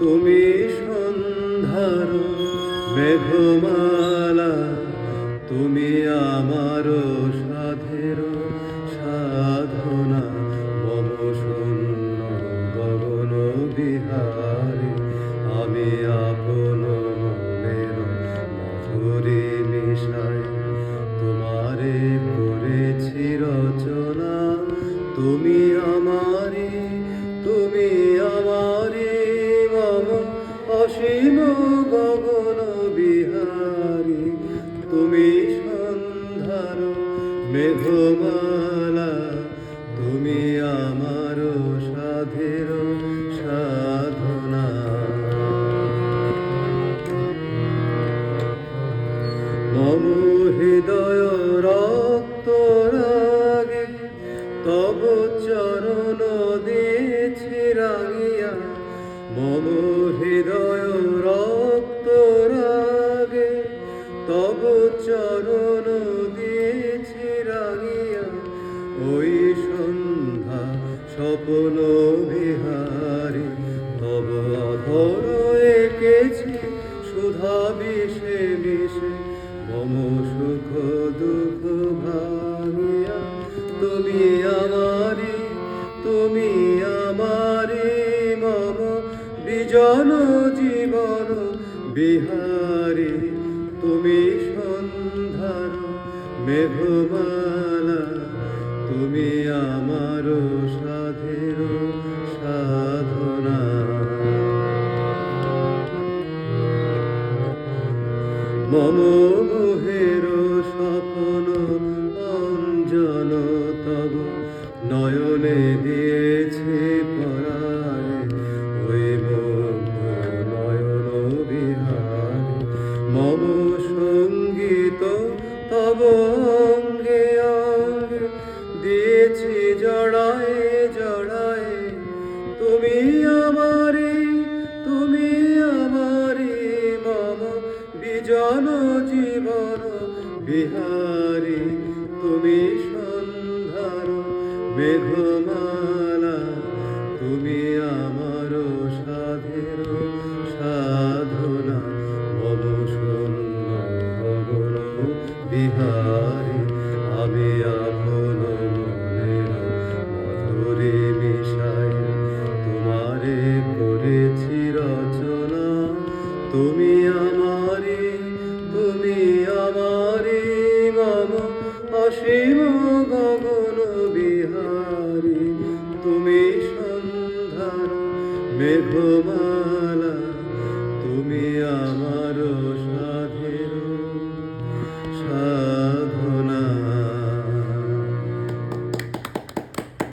তুমি সন্ধ্যার মেঘমালা তুমি আমার মেঘমালা তুমি আমার সাধের সাধনা। মম হৃদয় রক্ত রাগে, তব চরণ দিয়েছি রাঙিয়া। মম হৃদয় রক্ত রাগে, তব চরণ ওই সন্ধ্যা স্বপ্ন বিহারী, তব অধর এঁকেছি সুধা বিষে বিষে। মম সুখ দুঃখ ভাঙিয়া, তুমি আমারি তুমি আমারি মম বিজন জীবন বিহারী। তুমি সন্ধ্যার মেঘমালা তুমি আমার সাধের সাধনা। মম মোহের স্বপ্ন অঞ্জন তব নয়নে দিয়েছে জড়ায় জড়ায়, তুমি আমারে তুমি আমারে মম বিজন জীবন বিহারী, তুমি সন্ধ্যার মেঘমালা, তুমি আমার সাধের সাধনা গগন বিহারী, আমি তুমি আমারে তুমি আমারে মম অসীম গগন বিহারী। তুমি সন্ধান মেঘমা